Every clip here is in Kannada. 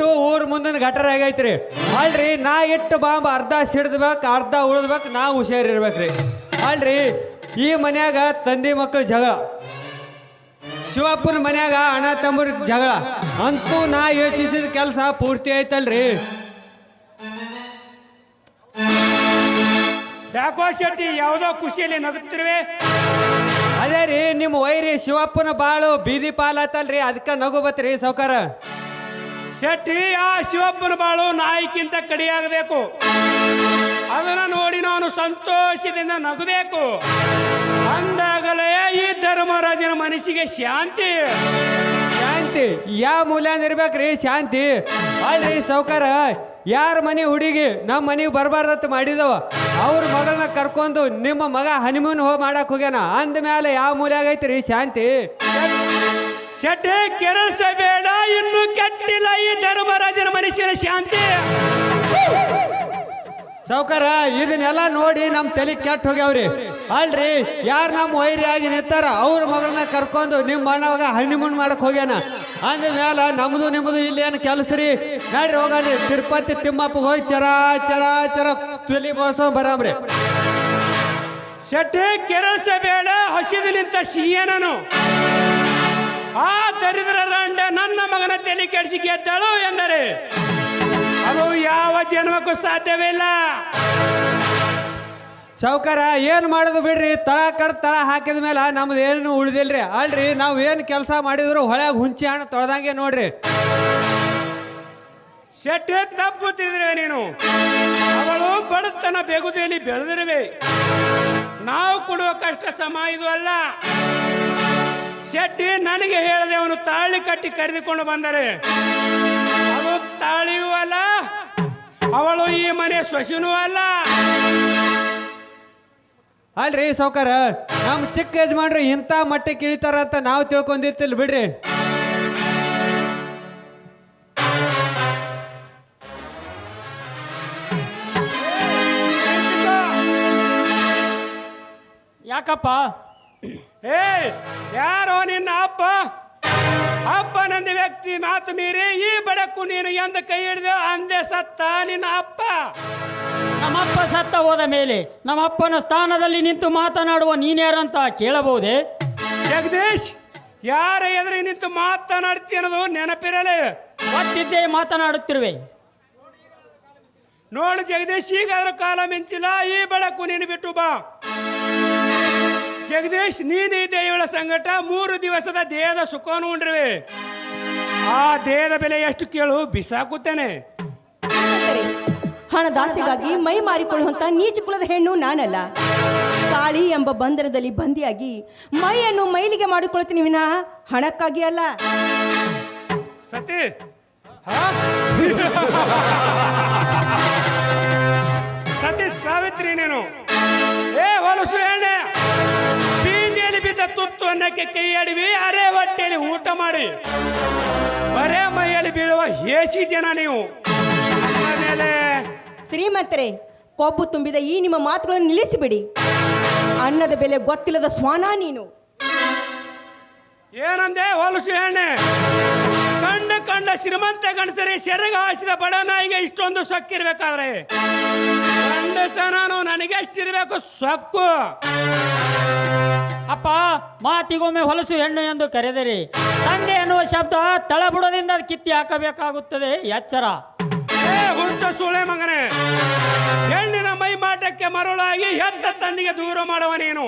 ನನ್ನ ಗಟರ ಆಗೈತ್ರಿ. ಅಲ್ರಿ ನಾ ಇಟ್ಟು ಬಾಂಬ್ ಅರ್ಧ ಸಿಡ್ದ್ಬೇಕು ಅರ್ಧ ಉಳಿದ್ಬೇಕು ನಾ ಹುಷಾರಿರ್ಬೇಕ್ರಿ. ಅಲ್ರಿ ಈ ಮನ್ಯಾಗ ತಂದೆ ಮಕ್ಕಳು ಜಗಳ. ಶಿವಪ್ಪನ ಮನ್ಯಾಗ ಅಣ್ಣ ತಮ್ಮರ ಜಗಳ. ಅಂತೂ ನಾ ಯೋಚಿಸಿದ ಕೆಲಸ ಪೂರ್ತಿ ಆಯ್ತಲ್ರಿ. ಯಾಕೋ ಶೆಟ್ಟಿ ಯಾವುದೋ ಖುಷಿಯಲ್ಲಿ ನಗುತ್ತಿರುವೆ. ಅದೇ ರೀ ನಿಮ್ಮ ವೈರಿ ಶಿವಪ್ಪನ ಬಾಳು ಬೀದಿ ಪಾಲಾತಲ್ರಿ ಅದಕ್ಕೆ ನಗು ಬತ್ರಿ ಸೌಕಾರ ಶೆಟ್ಟಿ ಆ ಶಿವಪ್ಪನ ಬಾಳು ನಾಯಿಕ್ಕಿಂತ ಕಡಿಯಾಗಬೇಕು. ಅದನ್ನ ನೋಡಿ ನಾನು ಸಂತೋಷದಿಂದ ನಗಬೇಕು. ಅಂದಾಗಲೇ ಈ ಧರ್ಮರಾಜನ ಮನಸ್ಸಿಗೆ ಶಾಂತಿ. ಶಾಂತಿ. ಯಾವ ಮೂಲ್ಯಾನ ಇರ್ಬೇಕ್ರಿ ಶಾಂತಿ. ಅಲ್ರಿ ಸೌಕಾರ ಯಾರ ಮನೆ ಹುಡುಗಿ ನಮ್ಮ ಮನೆಗೆ ಬರಬಾರ್ದತ್ ಮಾಡಿದವ ಅವ್ರ ಮಗಳನ್ನ ಕರ್ಕೊಂಡು ನಿಮ್ಮ ಮಗ ಹನಿಮೂನ್ ಹೋಗಿ ಮಾಡಕ್ ಹೋಗ್ಯಾನ ಅಂದ ಮೇಲೆ ಯಾವ ಮೂಲೆ ಆಗೈತ್ರಿ ಶಾಂತಿ ಶೆಟ್ಟಿ ಕೆರಳಿಸಬೇಡ ಇನ್ನು ಕೆಟ್ಟಿಲ್ಲ ಈ ಧರ್ಮರಾಜನ ಮನುಷ್ಯನ ಶಾಂತಿ. ಸೌಕರ ಇದನ್ನೆಲ್ಲ ನೋಡಿ ನಮ್ಮ ತಲೆ ಕೆಟ್ಟ ಹೋಗ್ಯಾವ್ರಿ. ಅಲ್ರಿ ಯಾರು ನಮ್ಮ ವೈರಿ ಆಗಿ ನಿಂತಾರ ಅವ್ರ ಮಗಳನ್ನ ಕರ್ಕೊಂಡು ನಿಮ್ಮ ಮನವಾಗ ಹನಿಮೂನ್ ಮಾಡಕ್ ಹೋಗ್ಯಾನ. ಅಂದ ಮೇಲೆ ನಮ್ದು ನಿಮ್ದು ಇಲ್ಲಿ ಏನು ಕೆಲಸ ರೀ ನೋಡ್ರಿ ಹೋಗಲ್ರಿ ತಿರುಪತಿ ತಿಮ್ಮಪ್ಪ ಹೋಗಿ ಚರ ಚರ ಚರ ತಲೆ ಬೋಳ್ಸ್ಕೊಂಡ್ ಬರಾಮ್ರಿ. ಶೆಟ್ಟಿ ಕೆರಳಿಸಬೇಡ ಹಸಿದು ನಿಂತ ಸಿಹಿಯನನು. ಆ ದರಿದ್ರ ರಂಡ ನನ್ನ ಮಗನ ತಲೆ ಕೆಡಿಸಿ ಗೆದ್ದಳು ಎಂದರೆ ಅದು ಯಾವ ಜನ್ಮಕ್ಕೂ ಸಾಧ್ಯವಿಲ್ಲ. ಸೌಕರ ಏನು ಮಾಡೋದು ಬಿಡ್ರಿ? ತಳ ಕಡ್ ತಳ ಹಾಕಿದ ಮೇಲೆ ನಮ್ದು ಏನು ಉಳಿದಿಲ್ರಿ. ಅಲ್ರಿ ನಾವು ಏನು ಕೆಲಸ ಮಾಡಿದ್ರು ಹೊಳ್ಯಾಗ ಹುಂಚಿ ಹಣ್ಣು ತೊಳೆದಂಗೆ ನೋಡ್ರಿ. ಶೆಟ್ಟೆ ತಪ್ಪು ತಿಳಿದ್ರೆ ನೀನು. ಅವಳು ಬಡತನ ಬೆಗುದಿಯಲ್ಲಿ ಬೆಳೆದಿರುವೆ. ನಾವು ಕೊಡುವ ಕಷ್ಟ ಸಮ ಇದು ಅಲ್ಲ. ಶೆಟ್ಟಿ ನನಗೆ ಹೇಳಿದೆ ಅವನು ತಾಳಿ ಕಟ್ಟಿ ಕರೆದುಕೊಂಡು ಬಂದರೆ. ಅವಳು ತಾಳಿಯೂ ಅಲ್ಲ ಅವಳು ಈ ಮನೆ ಸೊಸಿನೂ ಅಲ್ಲ. ಅಲ್ರಿ ಸಾವ್ಕಾರ ನಮ್ಮ ಚಿಕ್ಕ ಯಜಮಾನ್ರು ಇಂಥ ಮಟ್ಟಕ್ಕೆ ಇಳಿತಾರ ಅಂತ ನಾವು ತಿಳ್ಕೊಂಡಿರ್ತಿಲ್ ಬಿಡ್ರಿ. ಯಾಕಪ್ಪ? ಏ ಯಾರೋ ನಿನ್ನ ಅಪ್ಪ? ಅಪ್ಪ ನಂದ ವ್ಯಕ್ತಿ ಮಾತು ಮೀರಿ ಈ ಬಡಕು ನೀನು ಎಂದ ಕೈ ಹಿಡಿದು ಅಂದೆ ಸತ್ತ ನಿನ್ನ ಅಪ್ಪ. ನಮ್ಮಪ್ಪ ಸತ್ತ ಹೋದ ಮೇಲೆ ನಮ್ಮಪ್ಪನ ಸ್ಥಾನದಲ್ಲಿ ನಿಂತು ಮಾತನಾಡುವ ನೀನ್ಯಾರಂತ ಕೇಳಬಹುದೇ? ಜಗದೀಶ್ ಯಾರ ಎದುರು ನಿಂತು ಮಾತನಾಡ್ತಿ ಅನ್ನೋದು ನೆನಪಿರಲಿ. ಗೊತ್ತಿದ್ದೇ ಮಾತನಾಡುತ್ತಿರುವೆ. ನೋಡು ಜಗದೀಶ್ ಈಗಾದ್ರೂ ಕಾಲ ಮಿಂಚಿಲ್ಲ ಈ ಬೆಳಕು ನೀನು ಬಿಟ್ಟು ಬಾ. ಜಗದೀಶ್ ನೀನು ಈ ದೇವಳ ಸಂಗಟ ಮೂರು ದಿವಸದ ದೇಹದ ಸುಖವನ್ನು ಉಂಡ್ರಿವೆ. ಆ ದೇಹದ ಬೆಲೆ ಎಷ್ಟು ಕೇಳು ಬಿಸಾಕುತ್ತೇನೆ. ಹಣ ಹಣದಾಸೆಗಾಗಿ ಮೈ ಮಾರಿಕೊಳ್ಳುವಂತ ನೀಚ ಕುಲದ ಹೆಣ್ಣು ನಾನಲ್ಲ. ತಾಳಿ ಎಂಬ ಬಂಧನದಲ್ಲಿ ಬಂದಿಯಾಗಿ ಮೈಯನ್ನು ಮೈಲಿಗೆ ಮಾಡಿಕೊಳ್ತೀನಿ ವಿನಃ ಹಣಕ್ಕಾಗಿ ಅಲ್ಲ. ಸತಿ ಹಾ? ಸತಿ ಸಾವಿತ್ರಿ ನೀನು. ತುತ್ತು ಅನ್ನಕ್ಕೆ ಕೈ ಅಡಿವಿ ಅರೆ ಹೊಟ್ಟೆಯಲ್ಲಿ ಊಟ ಮಾಡಿ. ಬರೇ ಮೈಯಲ್ಲಿ ಬೀಳುವ ಹೇಸಿ ಜನ ನೀವು. ಆಮೇಲೆ ಶ್ರೀಮಂತರೇ ಕೊಬ್ಬು ತುಂಬಿದ ಈ ನಿಮ್ಮ ಮಾತುಗಳನ್ನು ನಿಲ್ಲಿಸಿಬಿಡಿ. ಅನ್ನದ ಬೆಲೆ ಗೊತ್ತಿಲ್ಲದ ಸ್ವಾನ ನೀನು. ಏನಂದೆ ಹೊಲಸು ಎಣ್ಣೆ ಕಂಡ ಕಂಡ ಶ್ರೀಮಂತ ಗಂಡಸರಿ ಸೆರಗ ಹಾಸಿದ ಬಡ ನಾಯಿಗೆ ಇಷ್ಟೊಂದು ಸೊಕ್ಕಿರ್ಬೇಕಾದ್ರೆ. ಕಂಡ ಸನಾನು ನನಗೆ ಎಷ್ಟಿರ್ಬೇಕು ಸೊಕ್ಕು. ಅಪ್ಪ, ಮಾತಿಗೊಮ್ಮೆ ಹೊಲಸು ಹೆಣ್ಣು ಎಂದು ಕರೆದರೆ. ತಂದೆ ಎನ್ನುವ ಶಬ್ದ ತಳಬುಡದಿಂದ ಕಿತ್ತಿ ಹಾಕಬೇಕಾಗುತ್ತದೆ. ಎಚ್ಚರ. ಹುಟ್ಟ ಸುಳೆ ಮಗನೇ, ಹೆಣ್ಣಿನ ಮೈ ಮಾಟಕ್ಕೆ ಮರುಳಾಗಿ ಹೆತ್ತ ತಂದಿಗೆ ದೂರ ಮಾಡುವ ನೀನು.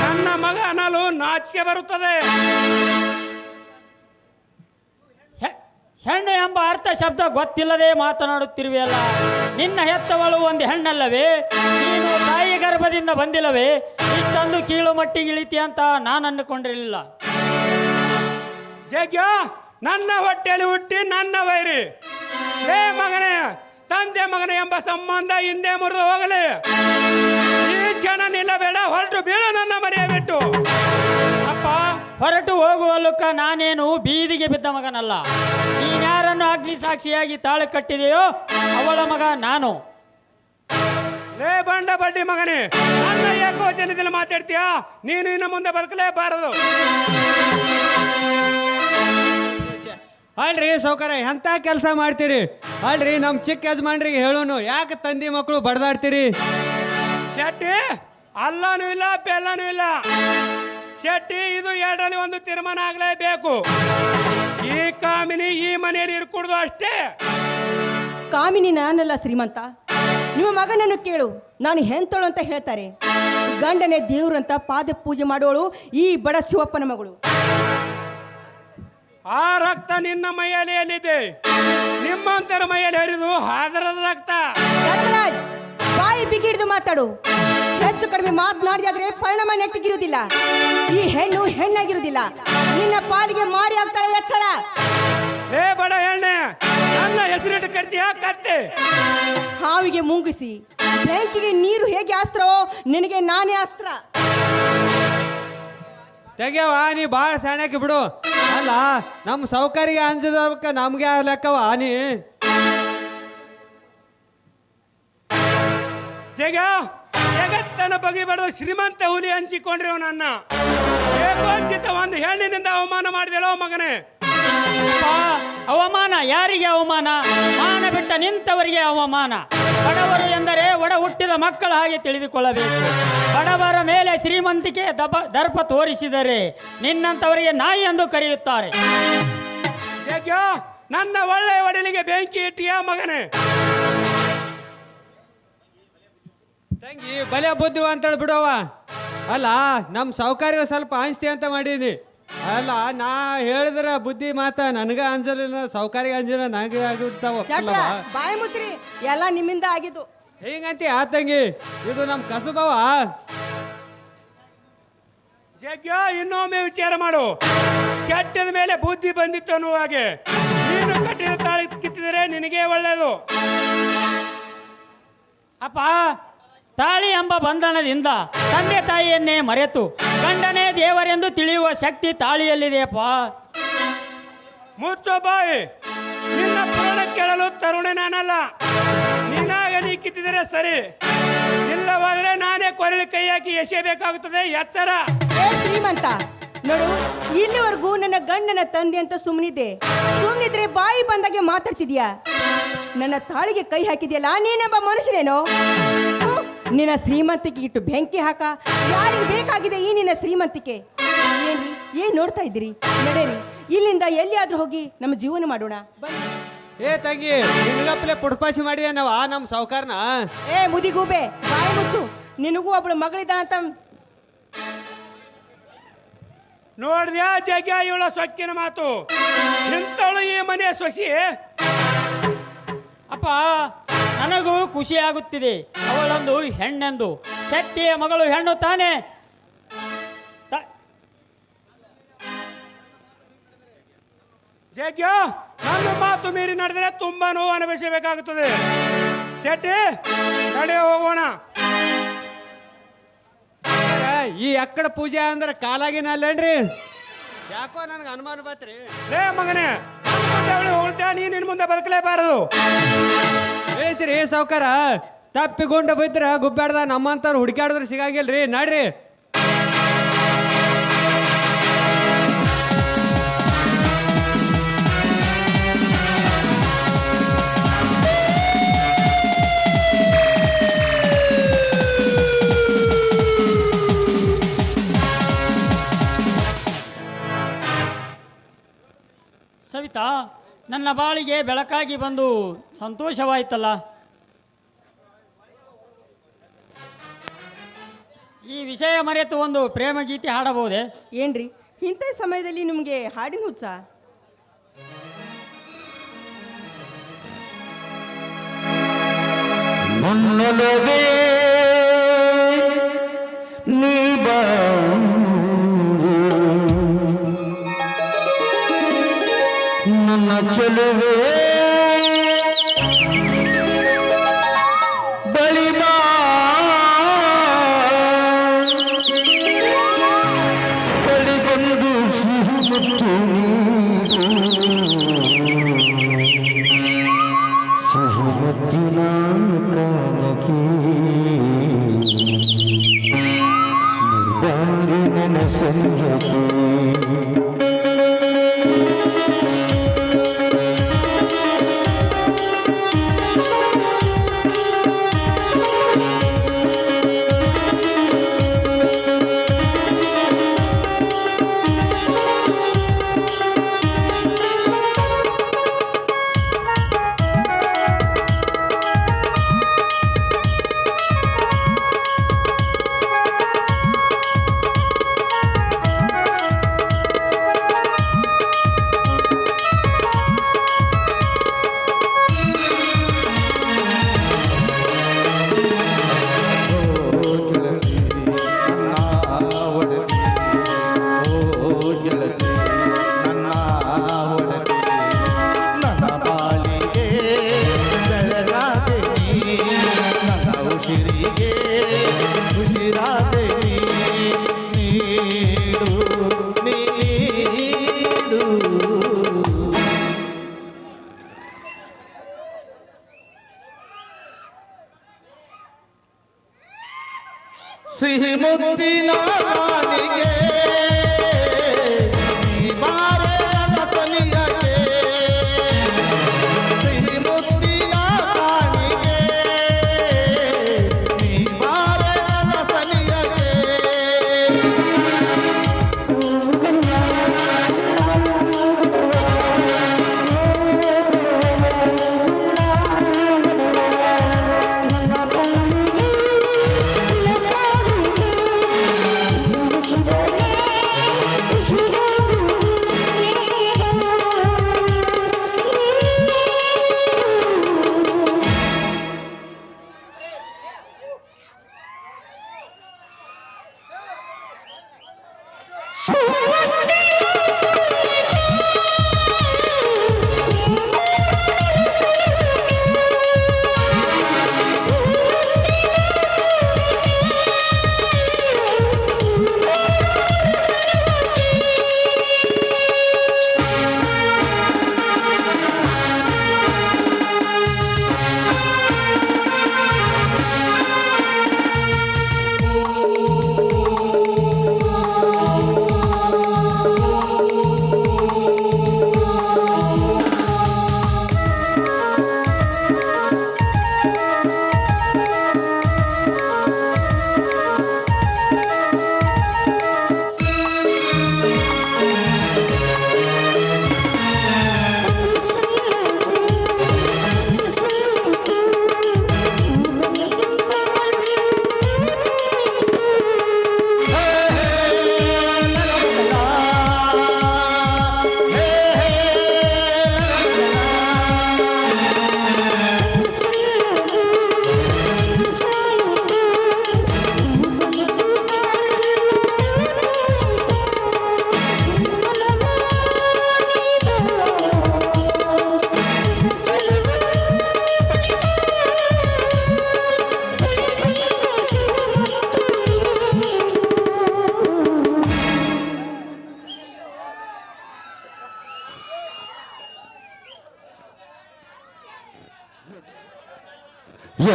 ನನ್ನ ಮಗ ಅನ್ನಲು ನಾಚಿಕೆ ಬರುತ್ತದೆ. ಹೆಣ್ಣು ಎಂಬ ಅರ್ಥ ಶಬ್ದ ಗೊತ್ತಿಲ್ಲದೆ ಮಾತನಾಡುತ್ತಿರುವೆಯಲ್ಲ ನಿನ್ನ ಹೆತ್ತವಳು ಒಂದು ಹೆಣ್ಣಲ್ಲವೇ? ನೀನು ತಾಯಿ ಗರ್ಭದಿಂದ ಬಂದಿಲ್ಲವೇ? ಇಷ್ಟೊಂದು ಕೀಳು ಮಟ್ಟಿಗೆ ಇಳಿತಿ ಅಂತ ನಾನು ಅಂದುಕೊಂಡಿರಲಿಲ್ಲ ಜಗ್ಯ ನನ್ನ ಹೊಟ್ಟೆಯಲ್ಲಿ ಹುಟ್ಟಿ ನನ್ನ ವೈರಿ. ಹೇ ಮಗನೇ, ತಂದೆ ಮಗನ ಎಂಬ ಸಂಬಂಧ ಹಿಂದೆ ಮುರಿದು ಹೋಗಲಿ. ಈ ಜನ ನಿಲ್ಲಬೇಡ, ಹೊರಟು ಬೀಳ ನನ್ನ ಮನೆಯ ಬಿಟ್ಟು. ಹೊರಟು ಹೋಗುವಲ್ಲುಕ್ಕ ನಾನೇನು ಬೀದಿಗೆ ಬಿದ್ದ ಮಗನಲ್ಲ. ನೀನ್ಯಾರನ್ನು ಅಗ್ನಿ ಸಾಕ್ಷಿಯಾಗಿ ತಾಳು ಕಟ್ಟಿದೆಯೋ ಅವಳ ಮಗ ನಾನು. ಲೇ ಬಂಡ ಬಡ್ಡಿ ಮಗನೇ ನನ್ನ ಏಕೋ ಜನದಲ್ಲಿ ಮಾತಾಡ್ತೀಯಾ? ನೀನು ಇನ್ನು ಮುಂದೆ ಬದುಕಲೇಬಾರದು. ಅಲ್ರಿ ಸೌಕರ್ಯ ಎಂತ ಕೆಲಸ ಮಾಡ್ತೀರಿ? ಅಲ್ರಿ ನಮ್ಮ ಚಿಕ್ಕ ಯಜಮಾನ್ರಿಗೆ ಹೇಳೋನು ಯಾಕೆ ತಂದಿ ಮಕ್ಕಳು ಬಡ್ದಾಡ್ತೀರಿ? ಶೆಟ್ಟಿ ಅಲ್ಲನೂ ಇಲ್ಲ ಬೆಲ್ಲನೂ ಇಲ್ಲ. ಶೆಟ್ಟಿ ಇದು ಎರಡರಲ್ಲಿ ಒಂದು ತೀರ್ಮಾನ ಆಗಲೇಬೇಕು. ಈ ಕಾಮಿನಿ ಈ ಮನೆಯಲ್ಲಿ ಇರ್ಕೂಡ್ದು ಅಷ್ಟೇ. ಕಾಮಿನಿ ನಾನಲ್ಲ ಶ್ರೀಮಂತ. ನಿಮ್ಮ ಮಗನನ್ನು ಕೇಳು ನಾನು ಹೆಂತಳು ಅಂತ ಹೇಳ್ತಾರೆ. ಗಂಡನೇ ದೇವ್ರಂತ ಪಾದ ಪೂಜೆ ಮಾಡೋಳು ಈ ಬಡ ಶಿವಪ್ಪನ ಮಗಳು. ಆ ರಕ್ತ ನಿನ್ನ ಮೈಯಲ್ಲಿ ಎಲ್ಲಿದೆ? ನಿಮ್ಮಂತರ ಮೈಯಲ್ಲಿ ಹರಿದು ಹಾದರದ ರಕ್ತ. ಧರ್ಮರಾಜ್ ಬಾಯಿ ಬಿಗಿಡಿದು ಮಾತಾಡು. ಹೆಚ್ಚು ಕಡಿಮೆ ಮಾತನಾಡಿದಾದ್ರೆ ಪರಿಣಾಮ ನೆಟ್ಟಿಗಿರುವುದಿಲ್ಲ. ಈ ಹೆಣ್ಣು ಹೆಣ್ಣಾಗಿರುವುದಿಲ್ಲ. ನಿನ್ನ ಪಾಲಿಗೆ ಮಾರಿ ಆಗ್ತಾಳೆ ಎಚ್ಚರ ಏ ಬಡ ಹೆಣ್ಣೆ ನನ್ನ ಹೆಸರಿಟ್ಟು ಕಟ್ತೀಯ ಕತ್ತೆ? ಹಾವಿಗೆ ಮುಂಗಿಸಿ ಬೆಂಕಿಗೆ ನೀರು ಹೇಗೆ ಅಸ್ತ್ರವೋ ನಿನಗೆ ನಾನೇ ಅಸ್ತ್ರ. ತೆಗೆವ ನೀ ಭಾಳ ಸಣ್ಣಕ್ಕೆ ಬಿಡು. ಅಲ್ಲ ನಮ್ಮ ಸೌಕರ್ಯ ಅಂಜದಕ್ಕ ನಮ್ಗೆ ಲೆಕ್ಕವ ನೀ. ಜಗ ಜಗತ್ತನ ಬಗೆಬಡಿದು ಶ್ರೀಮಂತ ಹುಲಿ ಹಂಚಿಕೊಂಡ್ರಿ ಅವನನ್ನ. ಏಕೋಚಿತ ಒಂದು ಹೆಣ್ಣಿನಿಂದ ಅವಮಾನ ಮಾಡಿದೆಲ್ಲೋ ಮಗನೇ. ಅವಮಾನ ಯಾರಿಗೆ ಅವಮಾನ? ಮಾನ ಬಿಟ್ಟ ನಿಂತವರಿಗೆ ಅವಮಾನ. ಬಡವರು ಎಂದರೆ ಒಡ ಹುಟ್ಟಿದ ಮಕ್ಕಳ ಹಾಗೆ ತಿಳಿದುಕೊಳ್ಳಬೇಕು. ಬಡವರ ಮೇಲೆ ಶ್ರೀಮಂತಿಕೆ ದಪ, ದರ್ಪ ತೋರಿಸಿದರೆ ನಿನ್ನಂತವರಿಗೆ ನಾಯಿ ಎಂದು ಕರೆಯುತ್ತಾರೆ. ನನ್ನ ಒಳ್ಳೆಯ ಒಡಲಿಗೆ ಬೆಂಕಿ ಇಟ್ಟಿಯ ಮಗನೇ? ತಂಗಿ ಬಲೆ ಬುದ್ಧಿ ಅಂತೇಳಿ ಬಿಡವ ಅಲ್ಲ ನಮ್ಮ ಸೌಕರ್ಯ ಸ್ವಲ್ಪ ಅನಿಸ್ತಿ ಅಂತ ಮಾಡೀನಿ ಅಲ್ಲ ನಾ ಹೇಳಿದ್ರ ಬುದ್ಧಿ ಮಾತ ನನಗ ಅಂಜಲಿಲ್ಲ ಸೌಕರ್ಯ ಅಂಜಲ ನನಗೆ ಆಗಿರ್ತಾವ ಶಟ್ರ ಬಾಯಿ ಮುಚ್ಚ್ರಿ ಎಲ್ಲ ನಿಮ್ಮಿಂದ ಆಗಿದ್ದು. ಹಿಂಗಂತಿ ಆ ತಂಗಿ? ಇದು ನಮ್ಮ ಕಸುಬವ ಜಗ್ಗ ಇನ್ನೊಮ್ಮೆ ವಿಚಾರ ಮಾಡು. ಕೆಟ್ಟದ ಮೇಲೆ ಬುದ್ಧಿ ಬಂದಿತ್ತು ಅನ್ನುವ ಹಾಗೆ. ನೀನು ಕಟ್ಟಿದ ತಾಳಿ ಕಿತ್ತಿದರೆ ನಿನಗೆ ಒಳ್ಳೆಯದು ಅಪ್ಪ ತಾಳಿ ಎಂಬ ಬಂಧನದಿಂದ ತಂದೆ ತಾಯಿಯನ್ನೇ ಮರೆತು ಗಂಡನೇ ದೇವರೆಂದು ತಿಳಿಯುವ ಶಕ್ತಿ ತಾಳಿಯಲ್ಲಿದೆಯಪ್ಪ. ಮುಚ್ಚೋ ಬಾಯಿ ನಿನ್ನ ಪ್ರಾಣ ಕೇಳಲು ತರುಣೆ ನಾನಲ್ಲ. ನೀನಾಗ ನೀ ಕಿತ್ತಿದರೆ ಸರಿ. ಇಲ್ಲವಾದ್ರೆ ನಾನೇ ಕೊರಳಿ ಕೈ ಹಾಕಿ ಎಸೆಯಬೇಕಾಗುತ್ತದೆ. ಎಚ್ಚರ ಏ ಶ್ರೀಮಂತ ನೋಡು ಇಲ್ಲಿವರೆಗೂ ನನ್ನ ಗಂಡನ ತಂದೆ ಅಂತ ಸುಮ್ಮನಿದ್ದೆ ಸುಮ್ಮನಿದ್ರೆ ಬಾಯಿ ಬಂದಾಗೆ ಮಾತಾಡ್ತಿದ್ಯಾ? ನನ್ನ ತಾಳಿಗೆ ಕೈ ಹಾಕಿದ್ಯಲ್ಲ ನೀನೆಂಬ ಮನುಷ್ಯನೇನೋ? ನಿನ್ನ ಶ್ರೀಮಂತಿಕೆ ಇಟ್ಟು ಬೆಂಕಿ ಹಾಕ. ಯಾರಿಗೆ ಬೇಕಾಗಿದೆ ಈ ನಿನ್ನ ಶ್ರೀಮಂತಿಕೆ? ಏನ್ರಿ? ಏನ್ ನೋಡ್ತಾ ಇದ್ದೀರಿ? ನಡೆರಿ. ಇಲ್ಲಿಂದ ಎಲ್ಲಿಯಾದ್ರೂ ಹೋಗಿ ನಮ್ಮ ಜೀವನ ಮಾಡೋಣ. ಬನ್ನಿ. ಏ ತಂಗಿ ನಿನಗಪ್ಪಲೆ ಪುಡ್ಪಾಸಿ ಮಾಡಿ ನಾವ? ನಮ್ಮ ಸೌಕಾರ್ನ ಏ ಮುದಿಗೂಬೆ ಬಾಯಿ ಮುಚ್ಚು. ನಿನಗೂ ಒಬ್ಳು ಮಗಳಿದ್ದಾಳಂತ ನೋಡ್ದ್ಯಾ ಜಗ್ಗ ಇವಳ ಸೊಕ್ಕಿನ ಮಾತು? ಇಂಥವಳು ಈ ಮನೆ ಸೊಸಿ? ಅಪ್ಪ ನನಗೂ ಖುಷಿಯಾಗುತ್ತಿದೆ. ಅವಳೊಂದು ಹೆಣ್ಣೆಂದು. ಶಕ್ತಿಯ ಮಗಳು ಹೆಣ್ಣು ತಾನೆ. ತ- ಜಗ್ಗ ನನ್ನ ಮಾತು ಮೀರಿ ನಡೆದರೆ ತುಂಬಾ ನೋವು ಅನುಭವಿಸಬೇಕಾಗುತ್ತದೆ. ಶೆಟ್ಟಿ ನಡೆ ಹೋಗೋಣ. ಈ ಅಕ್ಕಡ ಪೂಜೆ ಅಂದ್ರೆ ಕಾಲಾಗಿನ ಅಲ್ಲೇನ್ರಿ? ಯಾಕೋ ನನಗೆ ಅನುಮಾನ ಬತ್ರಿ. ಲೇ ಮಗನೇ ಅವಳು ಹೋಗ್ತಾ ನೀನು ನಿನ್ನ ಮುಂದೆ ಬದುಕಲೇಬಾರದು. ಬೇಸ್ರಿ ಸಾವುಕಾರ ತಪ್ಪಿಗೊಂಡ ಬಿದ್ರ ಗುಬ್ಬ್ಯಾಡ್ದ ನಮ್ಮಂತವ್ರು ಹುಡುಕಾಡಿದ್ರೆ ಸಿಗಾಗಿಲ್ರಿ. ನಡ್ರಿ. ನನ್ನ ಬಾಳಿಗೆ ಬೆಳಕಾಗಿ ಬಂದು ಸಂತೋಷವಾಯ್ತಲ್ಲ? ಈ ವಿಷಯ ಮರೆತು ಒಂದು ಪ್ರೇಮ ಗೀತೆ ಹಾಡಬಹುದೇ? ಏನ್ರಿ? ಇಂಥ ಸಮಯದಲ್ಲಿ ನಿಮಗೆ ಹಾಡಿನ ಹುಚ್ಚ? ನನ್ನೊಲವೇ ನೀ ಬಾ. ನನ್ನ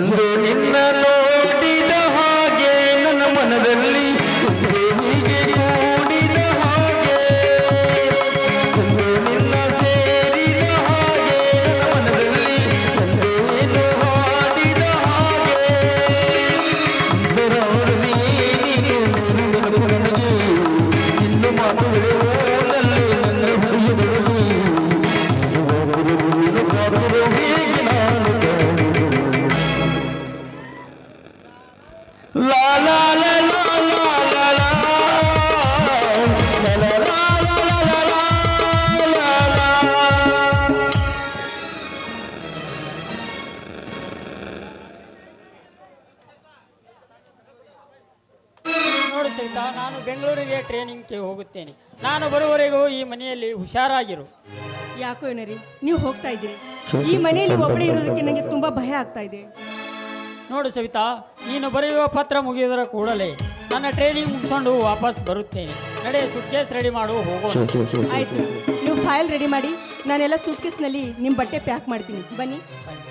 வந்து ನೋಡು ಸಹಿತ ನಾನು ಬೆಂಗಳೂರಿಗೆ ಟ್ರೈನಿಂಗ್ಗೆ ಹೋಗುತ್ತೇನೆ. ನಾನು ಬರುವವರೆಗೂ ಈ ಮನೆಯಲ್ಲಿ ಹುಷಾರಾಗಿರು. ಯಾಕೋ ಏನರಿ? ನೀವು ಹೋಗ್ತಾ ಇದ್ದೀರಿ. ಈ ಮನೆಯಲ್ಲಿ ಒಬ್ಬಳೇ ಇರೋದಕ್ಕೆ ನನಗೆ ತುಂಬಾ ಭಯ ಆಗ್ತಾ ಇದೆ. ನೋಡು ಸವಿತಾ ನೀನು ಬರೆಯುವ ಪತ್ರ ಮುಗಿಯುವುದರ ಕೂಡಲೇ ನನ್ನ ಟ್ರೈನಿಂಗ್ ಮುಗಿಸ್ಕೊಂಡು ವಾಪಸ್ ಬರುತ್ತೇನೆ. ನಡೆ ಸುಟ್ಕೇಸ್ ರೆಡಿ ಮಾಡು ಹೋಗೋಣ. ಆಯ್ತು. ನೀವು ಫೈಲ್ ರೆಡಿ ಮಾಡಿ ನಾನೆಲ್ಲ ಸೂಟ್ಕೇಸ್ನಲ್ಲಿ ನಿಮ್ಮ ಬಟ್ಟೆ ಪ್ಯಾಕ್ ಮಾಡ್ತೀನಿ. ಬನ್ನಿ. ಬನ್ನಿ.